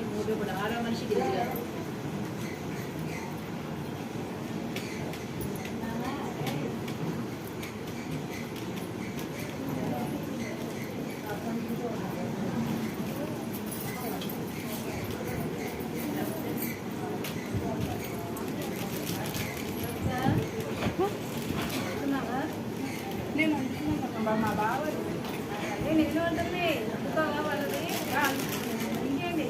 ఇప్పుడు ఆరో మనిషి గిరిజ మా బావ. నేను ఎన్నో ఉంటుంది ఎంతో వాళ్ళది ఆ, ఇంకేంటి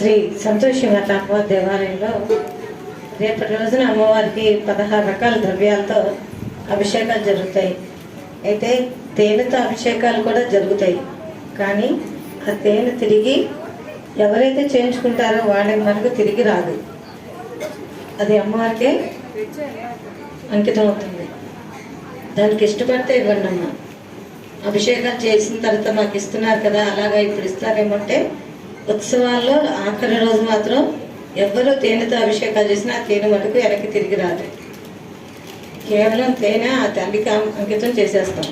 శ్రీ సంతోషంగా మాతాంబ దేవాలయంలో రేపటి రోజున అమ్మవారికి పదహారు రకాల ద్రవ్యాలతో అభిషేకాలు జరుగుతాయి. అయితే తేనెతో అభిషేకాలు కూడా జరుగుతాయి. కానీ ఆ తేనె తిరిగి ఎవరైతే చేయించుకుంటారో వాళ్ళకి మనకు తిరిగి రాదు. అది అమ్మవారికే అంకితం అవుతుంది దానికి ఇష్టపడితే ఇవ్వండి అమ్మ అభిషేకాలు చేసిన తర్వాత మాకు ఇస్తున్నారు కదా అలాగా ఇప్పుడు ఇస్తారేమంటే ఉత్సవాల్లో ఆఖరి రోజు మాత్రం ఎవ్వరూ తేనెతో అభిషేకాలు చేసినా ఆ తేనె మటుకు వెనక్కి తిరిగి రాదు. కేవలం తేనె ఆ తల్లికి అంకితం చేసేస్తాం.